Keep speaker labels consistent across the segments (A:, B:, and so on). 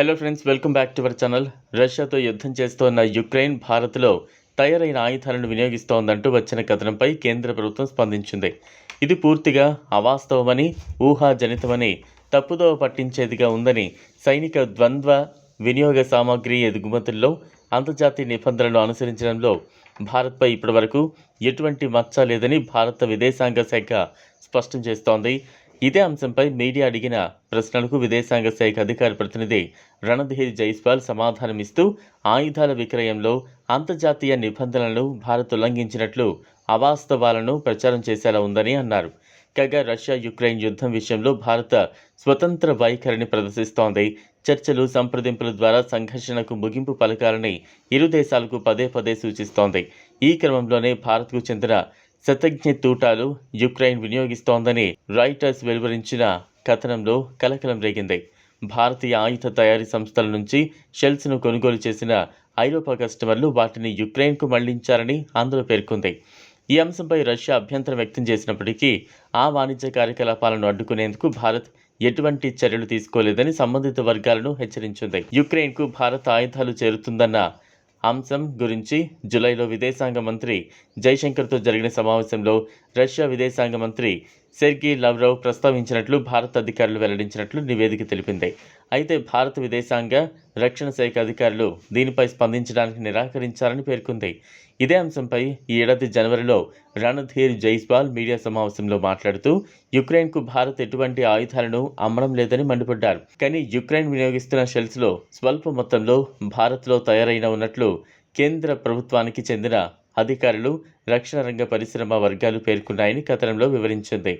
A: Hello friends welcome back to our channel రష్యాతో యుద్ధం చేస్తోన్న యుక్రెయిన్ భారత్లో తయారైన ఆయుధాలను వినియోగిస్తోందంటూ వచ్చిన కథనంపై కేంద్ర ప్రభుత్వం స్పందించింది. ఇది పూర్తిగా అవాస్తవమని ఊహాజనితమని తప్పుదోవ పట్టించేదిగా ఉందని సైనిక ద్వంద్వ వినియోగ సామాగ్రి ఎగుమతుల్లో అంతర్జాతీయ నిబంధనలు అనుసరించడంలో భారత్పై ఇప్పటివరకు ఎటువంటి మచ్చ లేదని భారత విదేశాంగ శాఖ స్పష్టం చేస్తోంది. ఇదే అంశంపై మీడియా అడిగిన ప్రశ్నలకు విదేశాంగ శాఖ అధికార ప్రతినిధి రణధీర్ జైస్వాల్ సమాధానమిస్తూ ఆయుధాల విక్రయంలో అంతర్జాతీయ నిబంధనలను భారత్ ఉల్లంఘించినట్లు అవాస్తవాలను ప్రచారం చేసేలా ఉందని అన్నారు. కాగా రష్యా యుక్రెయిన్ యుద్ధం విషయంలో భారత స్వతంత్ర వైఖరిని ప్రదర్శిస్తోంది. చర్చలు సంప్రదింపుల ద్వారా సంఘర్షణకు ముగింపు పలకాలని ఇరు దేశాలకు పదే పదే సూచిస్తోంది. ఈ క్రమంలోనే భారత్కు చెందిన శతజ్ఞ తూటాలు యుక్రెయిన్ వినియోగిస్తోందని రైటర్స్ వెలువరించిన కథనంలో కలకలం రేగింది. భారతీయ ఆయుధ తయారీ సంస్థల నుంచి షెల్స్ను కొనుగోలు చేసిన ఐరోపా కస్టమర్లు వాటిని యుక్రెయిన్కు మళ్ళించారని అందులో పేర్కొంది. ఈ అంశంపై రష్యా అభ్యంతరం వ్యక్తం చేసినప్పటికీ ఆ వాణిజ్య కార్యకలాపాలను అడ్డుకునేందుకు భారత్ ఎటువంటి చర్యలు తీసుకోలేదని సంబంధిత వర్గాలను హెచ్చరించింది. యుక్రెయిన్కు భారత్ ఆయుధాలు చేరుతుందన్న అంశం గురించి జులైలో విదేశాంగ మంత్రి జైశంకర్తో జరిగిన సమావేశంలో రష్యా విదేశాంగ మంత్రి సెర్గీ లవ్రవ్ ప్రస్తావించినట్లు భారత అధికారులు వెల్లడించినట్లు నివేదిక తెలిపింది. అయితే భారత విదేశాంగ రక్షణ శాఖ అధికారులు దీనిపై స్పందించడానికి నిరాకరించారని పేర్కొంది. ఇదే అంశంపై ఈ ఏడాది జనవరిలో రణధీర్ జైస్వాల్ మీడియా సమావేశంలో మాట్లాడుతూ యుక్రెయిన్కు భారత్ ఎటువంటి ఆయుధాలను అమ్మడం లేదని మండిపడ్డారు. కానీ యుక్రెయిన్ వినియోగిస్తున్న షెల్స్లో స్వల్ప మొత్తంలో భారత్లో తయారైన ఉన్నట్లు కేంద్ర ప్రభుత్వానికి చెందిన అధికారులు రక్షణ రంగ పరిశ్రమ వర్గాలు పేర్కొన్నాయని కథనంలో వివరించింది.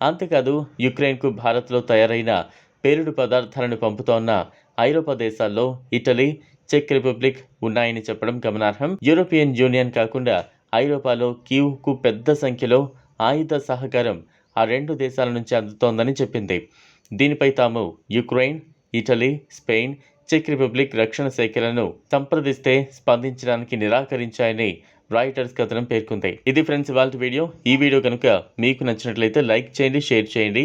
A: అంతేకాదు యుక్రెయిన్కు భారత్లో తయారైన పేలుడు పదార్థాలను పంపుతోన్న ఐరోపా దేశాల్లో ఇటలీ చెక్ రిపబ్లిక్ ఉన్నాయని చెప్పడం గమనార్హం. యూరోపియన్ యూనియన్ కాకుండా ఐరోపాలో కీవ్కు పెద్ద సంఖ్యలో ఆయుధ సహకారం ఆ రెండు దేశాల నుంచి అందుతోందని చెప్పింది. దీనిపై తాము యుక్రెయిన్ ఇటలీ స్పెయిన్ చెక్ రిపబ్లిక్ రక్షణ శాఖలను సంప్రదిస్తే స్పందించడానికి నిరాకరించాయని రాయిటర్స్ కథనం పేర్కొంది. ఇది ఫ్రెండ్స్ వాళ్ళ వీడియో. ఈ వీడియో కనుక మీకు నచ్చినట్లయితే లైక్ చేయండి షేర్ చేయండి.